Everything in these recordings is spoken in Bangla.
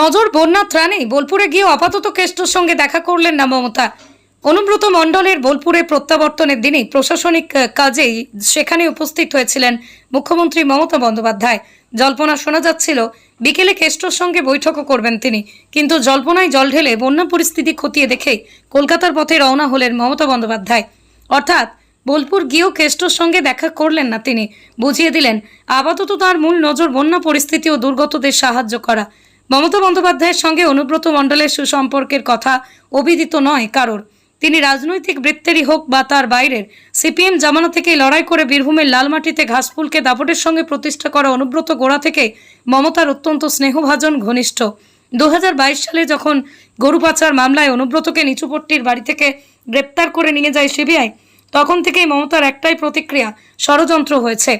নজর বন্যা ত্রাণে বোলপুরে গিয়ে আপাতত কেষ্টর সঙ্গে দেখা করলেন না মমতা। অনুব্রত মণ্ডলের বোলপুরে প্রত্যাবর্তনের দিনে প্রশাসনিক কাজেই সেখানে উপস্থিত হয়েছিলেন মুখ্যমন্ত্রী মমতা বন্দ্যোপাধ্যায়। জল্পনা শোনা যাচ্ছিল, বিকেলে কেষ্টর সঙ্গে বৈঠকও করবেন তিনি। কিন্তু জল্পনায় জল ঢেলে বন্যা পরিস্থিতি খতিয়ে দেখেই কলকাতার পথে রওনা হলেন মমতা বন্দ্যোপাধ্যায়। অর্থাৎ বোলপুর গিয়েও কেষ্টর সঙ্গে দেখা করলেন না তিনি। বুঝিয়ে দিলেন, আপাতত তার মূল নজর বন্যা পরিস্থিতি ও দুর্গতদের সাহায্য করা। মমতা বন্দ্যোপাধ্যায়ের সঙ্গে অনুব্রত মণ্ডলের সুসম্পর্কের কথা অবিদিত নয় কারোর। তিনি রাজনৈতিক বৃত্তেরই হোক বা তার বাইরের, সিপিএম জামানা থেকে লড়াই করে বীরভূমের লালমাটিতে ঘাসফুলকে দাপটের সঙ্গে প্রতিষ্ঠা করা অনুব্রত গোড়া থেকে মমতার অত্যন্ত স্নেহভাজন ঘনিষ্ঠ। দু হাজার বাইশ সালে যখন গরু পাচার মামলায় অনুব্রতকে নিচুপট্টির বাড়ি থেকে গ্রেপ্তার করে নিয়ে যায় সিবিআই, তখন থেকেই মমতার একটাই প্রতিক্রিয়া, ষড়যন্ত্র হয়েছে।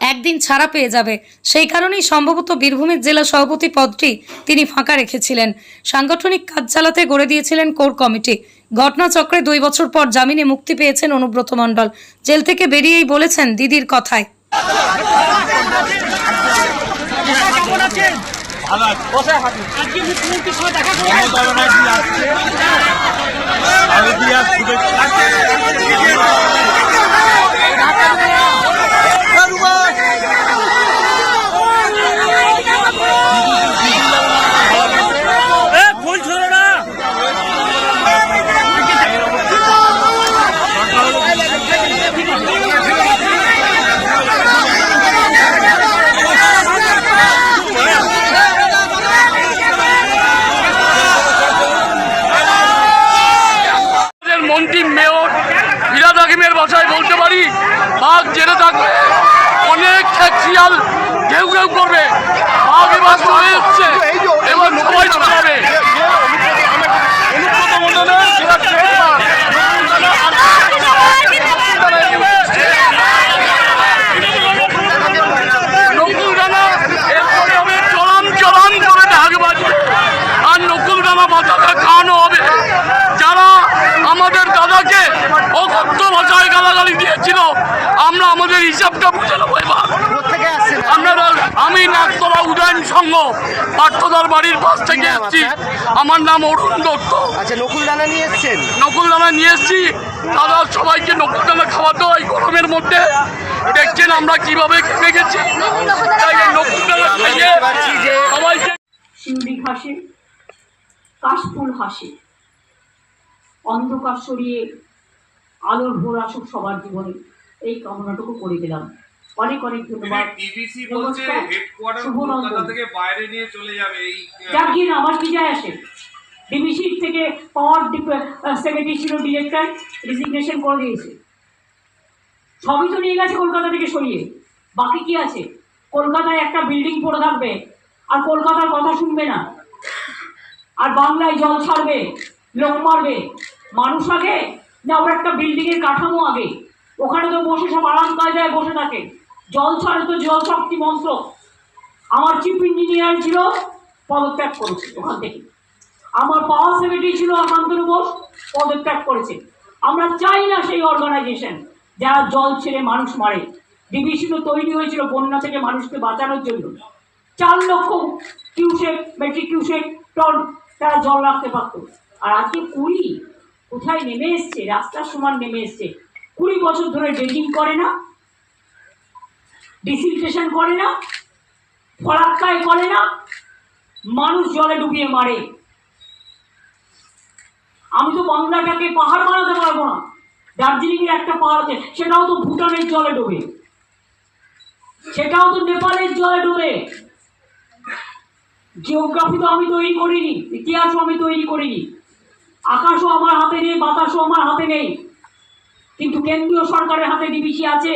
একদিন ছাড়া পেয়ে যাবে। সেই কারণেই সম্ভবত বীরভূমের জেলা সভাপতি পদটি তিনি ফাঁকা রেখেছিলেন। সাংগঠনিক কাজ চালাতে গড়ে দিয়েছিলেন কোর কমিটি। ঘটনাচক্রে দুই বছর পর জামিনে মুক্তি পেয়েছেন অনুব্রত মণ্ডল। জেল থেকে বেরিয়েই বলেছেন দিদির কথায়। দেখা করে মমতা ব্যানার্জি আসছে আমি দিয়ে শুভেচ্ছা এ ফুল ছোড়ো না আমাদের মন্ত্রী মেয়র ফিরাদ হাকিমের ভাষায় বলতে পারি বাঘ জেনে থাকবে অনেক খ্যাচিয়াল ঘেউ ঘেউ করবে বাঘ এবার চলে এসছে এবার সবাই চলাবে অনুব্রত মণ্ডলের জেলা চেয়ারম্যান নকুল ডানা এরপরে হবে চলাম চলাম করে ঢাক বাজবে আর নকুল ডানা মাথাটা খাওয়ানো হবে যারা আমাদের দাদাকে অকথ্য ভাষায় গালাগালি দিয়েছিল। আমরা আমাদের হিসাবটা বুঝে নেব এবার। আমি নাকতলা উদয়ন সংঘ পার্থদার বাড়ির পাশ থেকে এসেছি। আমার নাম অরুণ দত্ত। আচ্ছা নকুল দানা নিয়ে এসছেন? নকুল দানা নিয়ে এসেছি। দাদা সবাইকে নকুল দানা খাওয়াতে হয় গরমের মধ্যে। দেখছেন আমরা কীভাবে খেপে গেছি। নকুল দানা খাইয়ে সবাইকে হাসে কাশফুল হাসে। অন্ধকার সরিয়ে আলোর ভোর আসুক সবার জীবনে। এই কামনাটুকু করে দিলাম অনেক অনেক ধন্যবাদ। ডিভিসি বলছে হেডকোয়ার্টার কলকাতা থেকে বাইরে নিয়ে চলে যাবে এই আহ, না, আমার কি যায় আসে। ডিবিসির থেকে পাওয়ার সেক্রেটারি ছিল ডিরেক্টর রিজিগনেশন করে দিয়েছে। সবই তো নিয়ে গেছে কলকাতা থেকে সরিয়ে। বাকি কি আছে? কলকাতায় একটা বিল্ডিং পড়ে থাকবে। আর কলকাতার কথা শুনবে না। আর বাংলায় জল ছাড়বে। লোক মারবে মানুষ আগে, না ওর একটা বিল্ডিংয়ের কাঠামো আগে? ওখানে তো বসে সব আরাম কায়দায় বসে থাকে। জল ছাড়ে তো জল শক্তি মন্ত্র। আমার চিফ ইঞ্জিনিয়ার ছিল, পদত্যাগ করেছে ওখান থেকে। আমার পাওয়ার সেক্রেটারি ছিল শান্তনু বোস, পদত্যাগ করেছে। আমরা চাই না সেই অর্গানাইজেশন যারা জল ছেড়ে মানুষ মারে। ডিবিসি তো তৈরি হয়েছিল বন্যা থেকে মানুষকে বাঁচানোর জন্য। চার লক্ষ কিউসেক মেট্রিক কিউসেক টন তারা জল রাখতে পারত। আর আজকে কুড়ি কোথায় নেমে এসছে? রাস্তার সমান নেমে এসছে। কুড়ি বছর ধরে ড্রেজিং করে না, ডিসিলটেশন করে না ফরাক্কায় করে না, মানুষ জলে ডুবিয়ে মারে। আমি তো বাংলাটাকে পাহাড় বানাতে পারব না। দার্জিলিং এর একটা পাহাড় আছে, সেটাও তো ভুটানের জলে ডুবে। সেটাও তো নেপালের জলে ডুবে। জিওগ্রাফি তো আমি তৈরি করিনি, ইতিহাসও আমি তৈরি করিনি। আকাশও আমার হাতে নেই, বাতাসও আমার হাতে নেই। কিন্তু কেন্দ্রীয় সরকারের হাতে ডিবিসি আছে,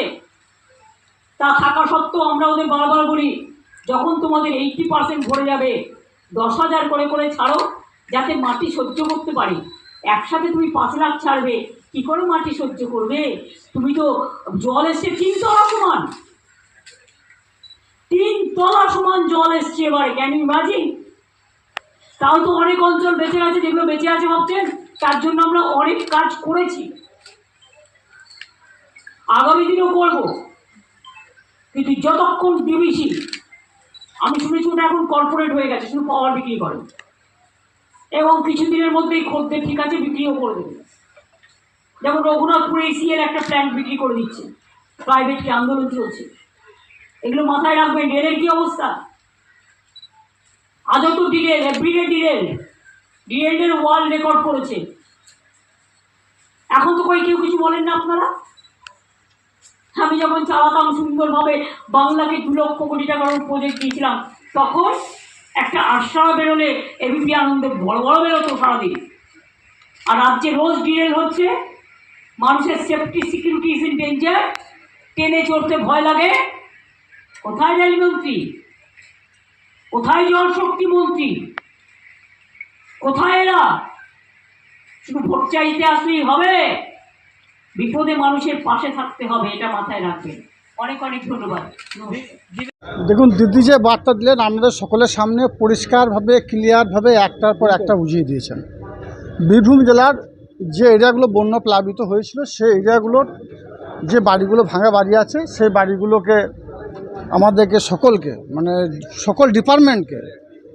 তা থাকা সত্ত্বেও আমরা ওদের বারবার বলি, যখন তোমাদের এইটটি পার্সেন্ট ভরে যাবে, দশ হাজার করে করে ছাড়ো, যাতে মাটি সহ্য করতে পারি। একসাথে তুমি পাঁচ লাখ ছাড়বে, কি করে মাটি সহ্য করবে? তুমি তো জল এসছে, তিন তলা সমান। তিন তলা সমান জল এসছে এবারে ক্যান ইউ তাও তো অনেক অঞ্চল বেঁচে আছে যেগুলো বেঁচে আছে ভাবছেন, তার জন্য আমরা অনেক কাজ করেছি। আগামী দিনেও করব। কিন্তু যতক্ষণ ডিবিসি আমি শুনেছি ওটা এখন কর্পোরেট হয়ে গেছে, শুধু পাওয়ার বিক্রি করে। এবং কিছু কিছুদিনের মধ্যেই খদ্দের ঠিক আছে, বিক্রিও করে দেবে। যেমন রঘুনাথপুরে এসিএর একটা প্ল্যান্ট বিক্রি করে দিচ্ছে। প্রাইভেট কি আন্দোলন চলছে? এগুলো মাথায় রাখবেন, রেলের কি অবস্থা? আজও তো ডিরেল এভরিডে ডিরেল ডিরেলের ওয়ার্ল্ড রেকর্ড করেছে। এখন তো কই কেউ কিছু বলেন না আপনারা? আমি যখন চালাতাম সুন্দরভাবে বাংলাকে দু লক্ষ কোটি টাকার প্রজেক্ট দিয়েছিলাম, তখন একটা আশ্রয় বেরোলে এবিপি আনন্দে বড় বড় বেরোতো সারাদিন। আর রাজ্যে রোজ ডিরেল হচ্ছে, মানুষের safety security is in danger ট্রেনে চড়তে ভয় লাগে। কোথায় রেলমন্ত্রী কোথায় জলশক্তি মন্ত্রী? কোথায় এরা? শুধু ভোট চাইতে আসলেই হবে? বিপদে মানুষের পাশে থাকতে হবে, এটা মাথায় রাখবেন। অনেক অনেক ধন্যবাদ। দেখুন, দিদি যে বার্তা দিলেন, আমাদের সকলের সামনে পরিষ্কারভাবে ক্লিয়ারভাবে একটার পর একটা বুঝিয়ে দিয়েছেন। বীরভূম জেলার যে এরিয়াগুলো বন্য প্লাবিত হয়েছিল, সেই এরিয়াগুলোর যে বাড়িগুলো ভাঙা বাড়ি আছে, সেই বাড়িগুলোকে আমাদেরকে সকলকে মানে সকল ডিপার্টমেন্টকে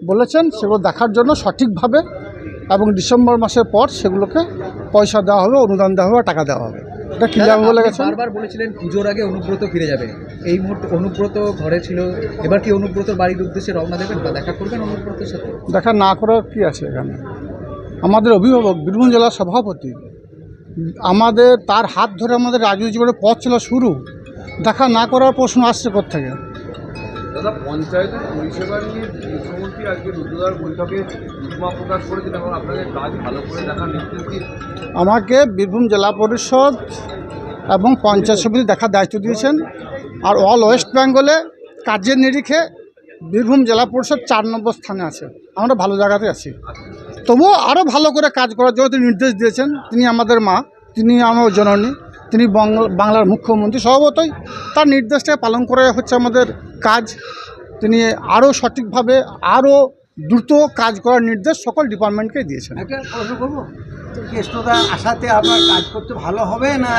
বলেছেন সেগুলো দেখার জন্য সঠিকভাবে এবং ডিসেম্বর মাসের পর সেগুলোকে পয়সা দেওয়া হবে অনুদান দেওয়া হবে টাকা দেওয়া হবে। এটা ক্লিয়ার বলে গেছেন? বারবার বলেছিলেন পুজোর আগে অনুব্রত ফিরে যাবে। এই মুহূর্তে অনুব্রত ঘরে ছিল এবার কি অনুব্রতর বাড়ির উদ্দেশ্যে রওনা দেবেন বা দেখা করবেন অনুব্রতের সাথে? দেখা না করার কি আছে এখানে? আমাদের অভিভাবক বীরভূম জেলার সভাপতি আমাদের তার হাত ধরে আমাদের রাজনীতি জীবনের পথ চলা শুরু। দেখা না করার প্রশ্ন আসছে থেকে দাদা পঞ্চায়েতের পরিষেবা নিয়ে মুখ্যমন্ত্রী আজকে রুদ্রদার বৈঠকে উষ্মা প্রকাশ করেছেন এবং আপনাদের কাজ ভালো করে দেখার নির্দেশ দিয়ে। আমাকে বীরভূম জেলা পরিষদ এবং পঞ্চায়েত সমিতি দেখার দায়িত্ব দিয়েছেন। আর অল ওয়েস্ট বেঙ্গলে কাজের নিরিখে বীরভূম জেলা পরিষদ চার নম্বর স্থানে আছে। আমরা ভালো জায়গাতে আছি। তবুও আরও ভালো করে কাজ করার জন্য তিনি নির্দেশ দিয়েছেন। তিনি আমাদের মা তিনি আমার জননী। তিনি বাংলার মুখ্যমন্ত্রী স্বভাবতই তার নির্দেশটা পালন করে হচ্ছে আমাদের কাজ। তিনি আরও সঠিকভাবে আরও দ্রুত কাজ করার নির্দেশ সকল ডিপার্টমেন্টকে দিয়েছেন। আশাতে আপনার কাজ করতে ভালো হবে না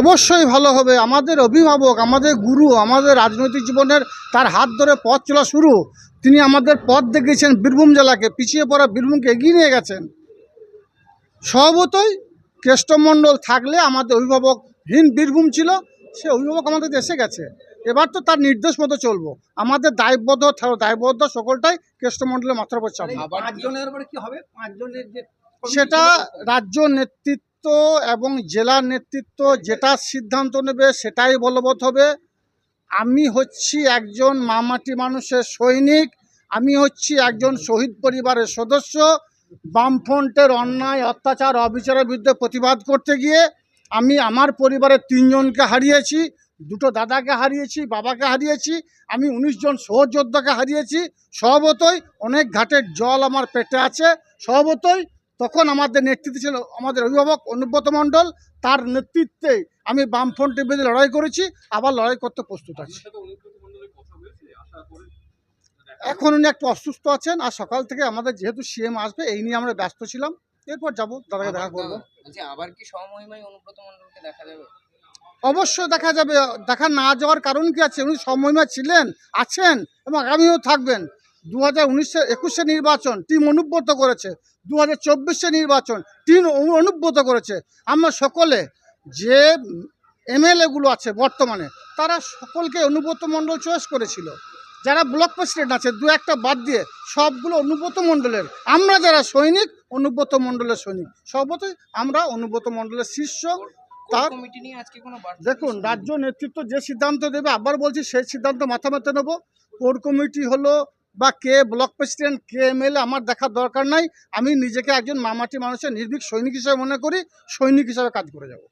অবশ্যই ভালো হবে। আমাদের অভিভাবক আমাদের গুরু আমাদের রাজনৈতিক জীবনের তার হাত ধরে পথ চলা শুরু। তিনি আমাদের পথ দেখিয়েছেন বীরভূম জেলাকে পিছিয়ে পড়া বীরভূমকে এগিয়ে নিয়ে গেছেন। স্বভাবতই কেষ্টমণ্ডল থাকলে আমাদের অভিভাবকহীন বীরভূম ছিল সে অভিভাবক আমাদের দেশে গেছে। এবার তো তার নির্দেশ মতো চলবো। আমাদের দায়বদ্ধ দায়বদ্ধ সকলটাই কেষ্টমণ্ডলের মাথার উপর সেটা রাজ্য নেতৃত্ব এবং জেলা নেতৃত্ব যেটা সিদ্ধান্ত নেবে সেটাই বলবৎ হবে। আমি হচ্ছি একজন মামাটি মানুষের সৈনিক আমি হচ্ছি একজন শহীদ পরিবারের সদস্য বামফ্রন্টের অন্যায়, অত্যাচার, অবিচারের বিরুদ্ধে প্রতিবাদ করতে গিয়ে আমি আমার পরিবারের তিনজনকে হারিয়েছি, দুটো দাদাকে হারিয়েছি, বাবাকে হারিয়েছি, আমি উনিশ জন সহযোদ্ধাকে হারিয়েছি, স্বভাবতই অনেক ঘাটের জল আমার পেটে আছে, স্বভাবতই তখন আমাদের নেতৃত্বে ছিল আমাদের অভিভাবক অনুব্রত মণ্ডল, তার নেতৃত্বে আমি বামফ্রন্টের বিরুদ্ধে লড়াই করেছি, আবার লড়াই করতে প্রস্তুত আছি। এখন উনি একটু অসুস্থ আছেন আর সকাল থেকে আমাদের যেহেতু সিএম আসবে এই নিয়ে আমরা ব্যস্ত ছিলাম। এরপর যাব দাদাকে দেখা করব। আবার কি সমমহিমায় অনুব্রত মণ্ডলকে দেখা যাবে? অবশ্যই দেখা যাবে। দেখা না যাওয়ার কারণ কি আছে? উনি সময়মা ছিলেন আছেন এবং আগামীও থাকবেন। দু হাজার উনিশে একুশে নির্বাচন টিম অনুব্রত করেছে। দু হাজার চব্বিশে নির্বাচন টিম অনু- অনুব্রত করেছে। আমরা সকলে যে এমএলএগুলো আছে বর্তমানে তারা সকলকে অনুব্রত মণ্ডল চয়েস করেছিল। যারা ব্লক প্রেসিডেন্ট আছে দু একটা বাদ দিয়ে সবগুলো অনুব্রত মণ্ডলের। আমরা যারা সৈনিক অনুব্রত মণ্ডলের সৈনিক। সর্বতই আমরা অনুব্রত মণ্ডলের শিষ্য তার কমিটি নিয়ে আজকে কোনো বার্তা দেখুন রাজ্য নেতৃত্ব যে সিদ্ধান্ত দেবে আবার বলছি সেই সিদ্ধান্ত মাথা মাথা নেব। কোর কমিটি হলো বা কে ব্লক প্রেসিডেন্ট কে এমএলএ আমার দেখার দরকার নাই। আমি নিজেকে একজন মামাটি মানুষের নির্ভীক সৈনিক হিসেবে মনে করি সৈনিক হিসাবে কাজ করে যাব।